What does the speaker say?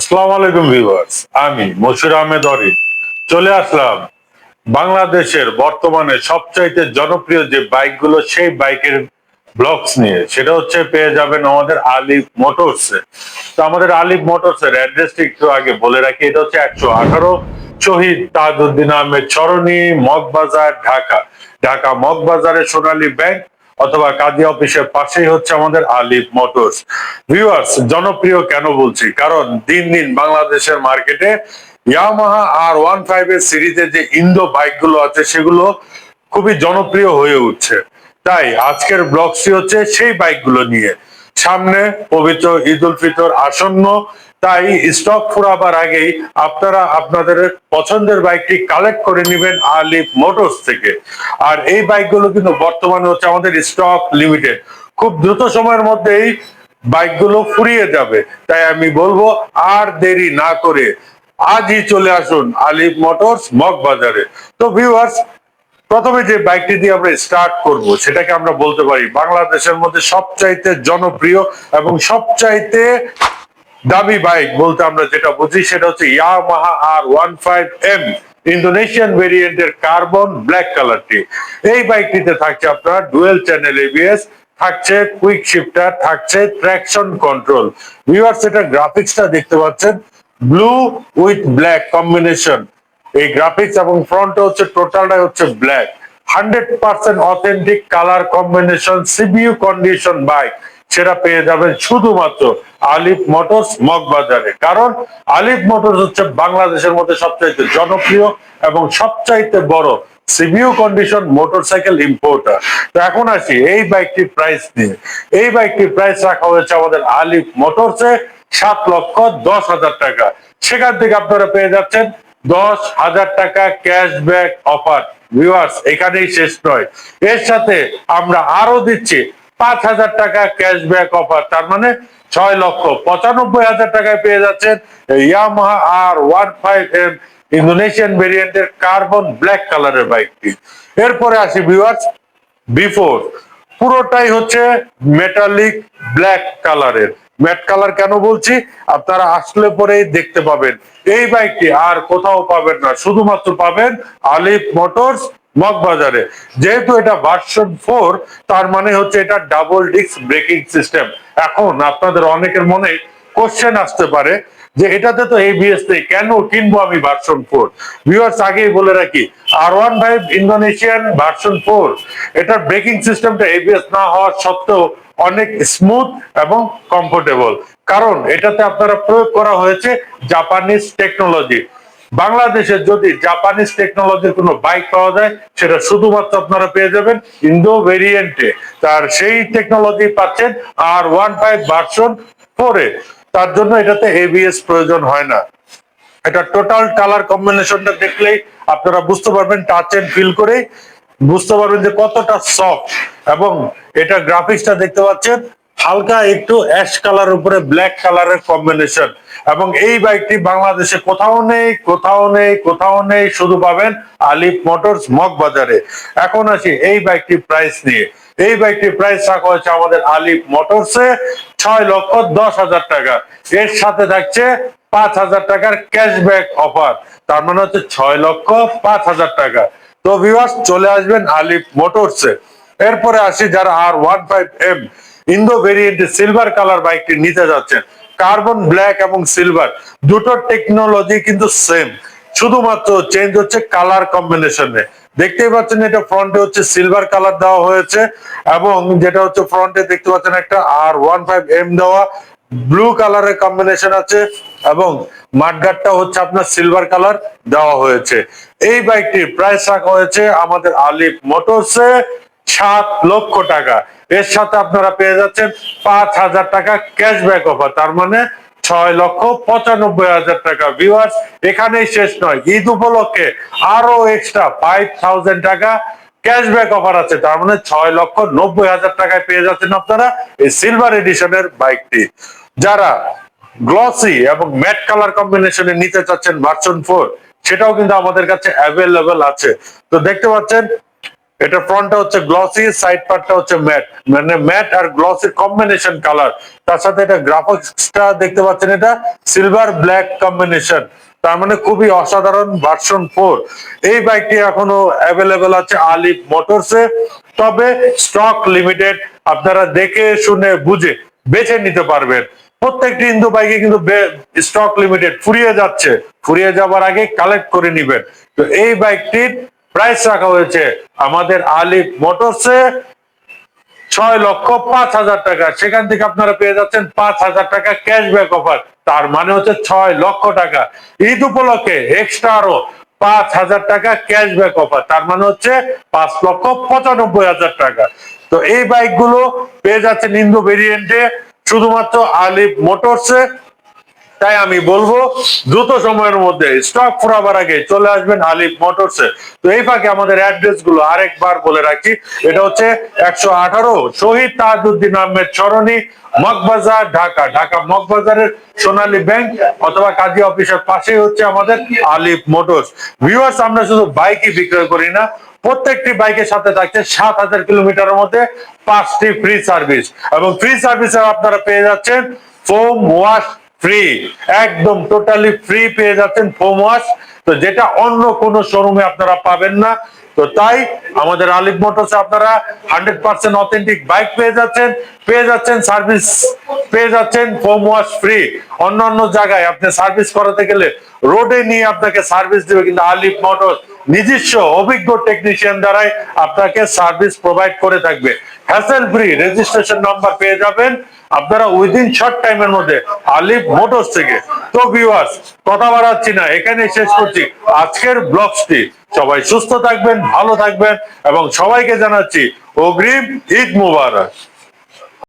আসসালামু আলাইকুম ভিউয়ার্স, আমি মশুর আহমেদ অরিন। চলে আসলাম বাংলাদেশের বর্তমানে সবচাইতে জনপ্রিয় যে বাইকগুলো, সেই বাইকের ব্লগস নিয়ে। সেটা হচ্ছে পেয়ে যাবেন আমাদের আলিফ মোটরস তো আমাদের আলিফ মোটরস এর অ্যাড্রেসটি একটু আগে বলে রাখি, এটা হচ্ছে একশো আঠারো শহীদ তাজউদ্দিন আহমেদ সরণি, মগবাজার, ঢাকা। ঢাকা মগবাজারে সোনালী ব্যাংক অথবা কাজী অফিসের পাশেই হচ্ছে আমাদের আলিফ মোটরস। ভিউয়ার্স জনপ্রিয় কেন বলছি? কারণ দিন দিন বাংলাদেশের মার্কেটে ইয়ামাহা আর ওয়ান ফাইভ এর সিরিজে যে ইন্দো বাইকগুলো আছে, সেগুলো খুবই জনপ্রিয় হয়ে উঠছে। তাই আজকের ব্লগটি হচ্ছে সেই বাইকগুলো নিয়ে। সামনে পবিত্র ঈদ উল ফিতর আসন্ন তাই স্টক ফুরাবার আগেই আপনারা আপনাদের পছন্দের বাইকটি কালেক্ট করে নেবেন আলিফ মোটরস থেকে। আর এই বাইকগুলো কিন্তু বর্তমানে হচ্ছে আমাদের স্টক লিমিটেড খুব দ্রুত সময়ের মধ্যেই বাইকগুলো ফুরিয়ে যাবে। তাই আমি বলব, আর দেরি না করে আজই চলে আসুন আলিফ মোটরস মগ বাজারে তো ভিউয়ার্স প্রথমে যে বাইকটি দিয়ে আমরা স্টার্ট করব, সেটাকে আমরা বলতে পারি বাংলাদেশের মধ্যে সবচাইতে জনপ্রিয় এবং সবচাইতে দামি বাইক বলতে আমরা যেটা বুঝি সেটা হচ্ছে Yamaha R one five M Indonesian ভেরিয়েন্টের কার্বন ব্ল্যাক কালারটি এই বাইকটিতে থাকছে আপনার ডুয়েল চ্যানেল এবিএস থাকছে কুইক শিফটার থাকছে ট্র্যাকশন কন্ট্রোল ভিউয়ার্স এটা গ্রাফিক্সটা দেখতে পাচ্ছেন ব্লু উইথ ব্ল্যাক কম্বিনেশন এই গ্রাফিক্স এবং ফ্রন্টে হচ্ছে টোটালটাই হচ্ছে black hundred percent authentic colour combination CBU condition bike সেটা পেয়ে যাবেন শুধুমাত্র আলিফ মোটরস মগবাজারে। কারণ আলিফ মোটরস হচ্ছে বাংলাদেশের মধ্যে সবচাইতে জনপ্রিয় এবং সবচাইতে বড় সিভিউ কন্ডিশন মোটরসাইকেল ইম্পোর্টার। তো এখন আসি এই বাইকটির প্রাইস নিয়ে। এই বাইকটির প্রাইস রাখা হয়েছে আমাদের আলিফ মোটরসে সাত লক্ষ দশ হাজার টাকা। সেখান থেকে আপনারা পেয়ে যাচ্ছেন দশ হাজার টাকা ক্যাশব্যাক অফার। ভিউয়ার্স, এখানেই শেষ নয়। এর সাথে আমরা আরও দিচ্ছি পাঁচ হাজার টাকা ক্যাশব্যাক অফার তার মানে ছয় লক্ষ পঁচানব্বই হাজার টাকায় পেয়ে যাচ্ছেন Yamaha R one five M Indonesian ভেরিয়েন্টের কার্বন ব্ল্যাক কালারের বাইকটি এরপরে আসি ভিউয়ার্স বিফোর পুরোটাই হচ্ছে মেটালিক ব্ল্যাক কালারের ম্যাট কালার কেন বলছি? আপনারা আসলে পরেই দেখতে পাবেন। এই বাইকটি আর কোথাও পাবেন না, শুধুমাত্র পাবেন আলিফ মোটরস মগবাজারে। যেহেতু এটা ভার্সন ফোর তার মানে হচ্ছে এটা ডাবল ডিস্ক ব্রেকিং সিস্টেম এখন আপনাদের অনেকের মনে কোশ্চেন আসতে পারে যে এটাতে তো এবিএস নেই, কেন কিনবো আমি ভার্সন ফোর ভিউয়ার্স আগেই বলে রাখি R one five Indonesian version four এটার ব্রেকিং সিস্টেমটা এবিএস না হওয়ার সত্ত্বেও অনেক স্মুথ এবং কমফোর্টেবল কারণ এটাতে আপনারা প্রয়োগ করা হয়েছে জাপানিজ টেকনোলজি বাংলাদেশে যদি জাপানিজ টেকনোলজির কোনো বাইক পাওয়া যায়, সেটা শুধুমাত্র আপনারা পেয়ে যাবেন ইন্দো ভেরিয়েন্টে তার সেই টেকনোলজি পাচ্ছেন আর ওয়ান ফাইভ ভার্সন ফোরে তার জন্য এটাতে এবিএস প্রয়োজন হয় না। এটা টোটাল কালার কম্বিনেশনটা দেখলেই আপনারা বুঝতে পারবেন টাচ এন্ড ফিল করেই বুঝতে পারবেন যে কতটা সফট এবং এটা গ্রাফিক্সটা দেখতে পাচ্ছেন হালকা একটু অ্যাশ কালার উপরে ব্ল্যাক কালারের কম্বিনেশন এবং এই বাইকটি বাংলাদেশে কোথাও নেই কোথাও নেই কোথাও নেই, শুধু পাবেন আলিফ মোটরস মগ বাজারে এখন আসি এই বাইকটি প্রাইস নিয়ে। এই বাইকটির প্রাইস রাখা হয়েছে আমাদের আলিফ মোটরসে ছয় লক্ষ দশ হাজার টাকা। এর সাথে থাকছে পাঁচ হাজার টাকার ক্যাশব্যাক অফার তার মানে হচ্ছে ছয় লক্ষ পাঁচ হাজার টাকা। তো ভিউয়ার্স চলে আসবেন আলিফ মোটরসে। এরপরে আসি যারা R one five M Indo variant silver colour বাইকটি নিতে যাচ্ছেন। কার্বন ব্ল্যাক এবং সিলভার দুটো টেকনোলজি কিন্তু সেম শুধুমাত্র চেঞ্জ হচ্ছে কালার কম্বিনেশনে দেখতেই পাচ্ছেন এটা ফ্রন্টে হচ্ছে সিলভার কালার দেওয়া হয়েছে এবং যেটা হচ্ছে ফ্রন্টে দেখতে পাচ্ছেন একটা আর ওয়ান ফাইভ এম দেওয়া। ব্লু কালারের কম্বিনেশন আছে এবং মাঠগাটটা হচ্ছে আপনার সিলভার কালার দেওয়া হয়েছে। এই বাইকটির প্রাইস রাখা হয়েছে আমাদের আলিফ মোটরসে সাত লক্ষ টাকা। এর সাথে আপনারা পেয়ে যাচ্ছেন পাঁচ হাজার টাকা ক্যাশব্যাক অফার তার মানে ছয় লক্ষ পঁচানব্বই হাজার টাকা। ভিউয়ার্স এখানেই শেষ নয়। ঈদ উপলক্ষে আরও এক্সট্রা ফাইভ থাউজেন্ড টাকা ক্যাশব্যাক অফার আছে। তার মানে ছয় লক্ষ নব্বই হাজার টাকায় পেয়ে যাচ্ছেন আপনারা এই সিলভার এডিশনের বাইকটি যারা গ্লসি এবং ম্যাট কালার কম্বিনেশনে নিতে চাচ্ছেন ভার্সন ফোর সেটাও কিন্তু আমাদের কাছে অ্যাভেলেবেল আছে। তো দেখতে পাচ্ছেন এটা ফ্রন্টটা হচ্ছে গ্লসি সাইড পার্টটা হচ্ছে ম্যাট মানে ম্যাট আর গ্লসির কম্বিনেশন কালার তার সাথে এটা গ্রাফিক্সটা দেখতে পাচ্ছেন এটা সিলভার ব্ল্যাক কম্বিনেশন তার মানে খুবই অসাধারণ ভার্সন ফোর এই বাইকটি এখনও অ্যাভেলেবেল আছে আলিফ মোটরসে তবে স্টক লিমিটেড আপনারা দেখে, শুনে, বুঝে বেছে নিতে পারবেন। প্রত্যেকটি ইন্দু বাইকে কিন্তু স্টক লিমিটেড ফুরিয়ে যাচ্ছে। ফুরিয়ে যাবার আগে কালেক্ট করে নিবেন। তো এই বাইকটির প্রাইস রাখা হয়েছে। আমাদের আলিফ মোটরসে ছয় লক্ষ পাঁচ হাজার টাকা। সেখান থেকে আপনারা পেয়ে যাচ্ছেন পাঁচ হাজার টাকা ক্যাশব্যাক অফার তার মানে হচ্ছে ছয় লক্ষ টাকা। ঈদ উপলক্ষে এক্সট্রা আরও পাঁচ হাজার টাকা ক্যাশব্যাক অফার তার মানে হচ্ছে পাঁচ লক্ষ পঁচানব্বই হাজার টাকা। তো এই বাইকগুলো পেয়ে যাচ্ছেন ইন্দো ভেরিয়েন্টে শুধুমাত্র আলিফ মোটরসে তাই আমি বলব, দ্রুত সময়ের মধ্যে স্টক ফুরাবার আগে চলে আসবেন আলিফ মোটরসে তো এই ফাঁকে আমাদের অ্যাড্রেসগুলো আরেকবার বলে রাখি। এটা হচ্ছে একশো আঠারো শহীদ তাজউদ্দিন আহমেদ সরণি, মগবাজার, ঢাকা। ঢাকা মগবাজারের সোনালী ব্যাংক অথবা কাজী অফিসের পাশেই হচ্ছে আমাদের আলিফ মোটরস ভিউয়ার্স আমরা শুধু বাইকই বিক্রয় করি না, প্রত্যেকটি বাইকের সাথে থাকছে সাত হাজার কিলোমিটারের মধ্যে পাঁচটি ফ্রি সার্ভিস এবং ফ্রি সার্ভিস আপনারা পেয়ে যাচ্ছেন ফোম ওয়াশ ফ্রি একদম টোটালি ফ্রি পেয়ে যাচ্ছেন ফোম ওয়াশ তো যেটা অন্য কোন শোরুমে আপনারা পাবেন না। তো তাই আমাদের আলিফ মোটরসে আপনারা হান্ড্রেড পার্সেন্ট অথেন্টিক বাইক পেয়ে যাচ্ছেন। পেয়ে যাচ্ছেন সার্ভিস পেয়ে যাচ্ছেন ফোম ওয়াশ ফ্রি অন্য অন্য জায়গায় আপনি সার্ভিস করাতে গেলে রোডে নিয়ে আপনাকে সার্ভিস দেবে কিন্তু আলিফ মোটর নিজস্ব অভিজ্ঞ টেকনিশিয়ান দ্বারাই আপনাকে সার্ভিস প্রোভাইড করে থাকবে। হ্যাসেল ফ্রি রেজিস্ট্রেশন নাম্বার পেয়ে যাবেন। আপনারা উইদিন শর্ট টাইমের মধ্যে আলিফ মোটরস থেকে। তো ভিউয়ার্স কথা বাড়াচ্ছি না এখানে শেষ করছি। আজকের ব্লগসটি সবাই সুস্থ থাকবেন, ভালো থাকবেন, এবং সবাইকে জানাচ্ছি অগ্রিম ঈদ মুবারক।